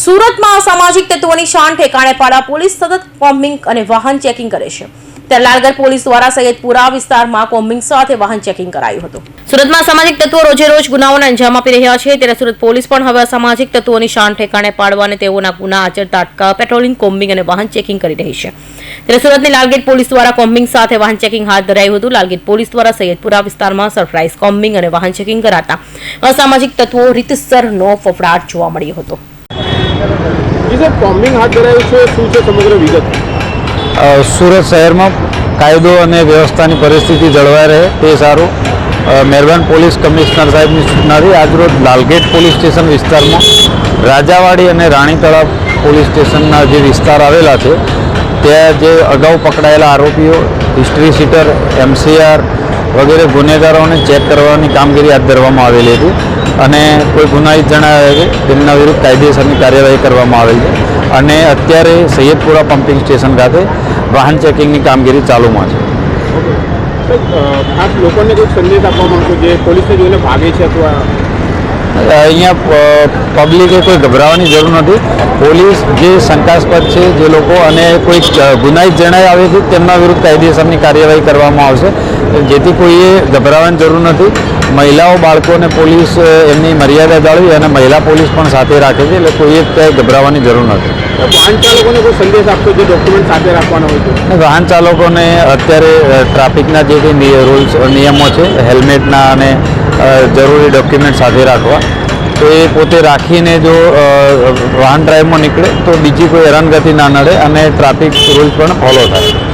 સુરતમાં અસામાજિક તત્વોની શાન ઠેકાણે પાડા પોલીસ સતત કોમ્બિંગ અને વાહન ચેકિંગ કરે છે. ત્યારે લાલગઢ પોલીસ દ્વારા સૈયદપુરા વિસ્તારમાં કોમ્બિંગ સાથે વાહન ચેકિંગ કરાયું હતું. સુરતમાં સામાજિક તત્વો રોજે રોજ ગુનાઓને અંજામ આપી રહ્યા છે, ત્યારે સુરત પોલીસ પણ હવે અસામાજિક તત્વોની શાન ઠેકાણે પાડવા તેઓના ગુના આચરતા અટકાવવા પેટ્રોલિંગ કોમ્બિંગ અને વાહન ચેકિંગ કરી રહી છે. ત્યારે સુરતની લાલગેટ પોલીસ દ્વારા કોમ્બિંગ સાથે વાહન ચેકિંગ હાથ ધરાયું હતું. લાલગેટ પોલીસ દ્વારા સૈયદપુરા વિસ્તારમાં સરપ્રાઇઝ કોમ્બિંગ અને વાહન ચેકિંગ કરાતા અસામાજિક તત્વો રીતસરનો ફફડાટ જોવા મળ્યો હતો. કોમ્બિંગ હાથ ધરાયું છે, શું છે સમગ્ર વિગત? સુરત શહેરમાં કાયદો અને વ્યવસ્થાની પરિસ્થિતિ જળવાઈ રહે, તે સારું. મહેરબાન પોલીસ કમિશનર સાહેબની સૂચનાથી આજરોજ લાલગેટ પોલીસ સ્ટેશન વિસ્તારમાં રાજાવાડી અને રાણી પોલીસ સ્ટેશનના જે વિસ્તાર આવેલા છે, ત્યાં જે અગાઉ પકડાયેલા આરોપીઓ, હિસ્ટ્રી સીટર, એમસીઆર વગેરે ગુનેગારોને ચેક કરવાની કામગીરી હાથ ધરવામાં આવેલી હતી અને કોઈ ગુનાહિત જણાવે છે તેમના વિરુદ્ધ કાયદેસરની કાર્યવાહી કરવામાં આવેલી છે. અને અત્યારે સૈયદપુરા પમ્પિંગ સ્ટેશન ખાતે વાહન ચેકિંગની કામગીરી ચાલુમાં છે. ખાસ લોકોને કોઈ સંદેશ આપવા માંગશો જે પોલીસને જોઈને ભાગે છે અથવા? અહીંયા પબ્લિકે કોઈ ગભરાવાની જરૂર નથી. પોલીસ જે શંકાસ્પદ છે જે લોકો અને કોઈ ગુનાહિત જણાઈ આવે છે તેમના વિરુદ્ધ કાયદેસરની કાર્યવાહી કરવામાં આવશે. જેથી કોઈએ ગભરાવાની જરૂર નથી. મહિલાઓ બાળકોને પોલીસ એમની મર્યાદા જાળવી અને મહિલા પોલીસ પણ સાથે રાખે છે એટલે કોઈએ ક્યાંય ગભરાવાની જરૂર નથી. વાહન ચાલકોને કોઈ સંદેશ આપશો જે ડોક્યુમેન્ટ સાથે રાખવાના હોય છે વાહન ચાલકોને અત્યારે ટ્રાફિકના જે કંઈ રૂલ્સ નિયમો છે હેલ્મેટના અને જરૂરી ડોક્યુમેન્ટ સાથે રાખવા તો એ પોતે રાખીને જો વાહન ડ્રાઈવમાં નીકળે તો બીજી કોઈ હેરાનગતિ ના નડે અને ટ્રાફિક રૂલ્સ પણ ફોલો થાય.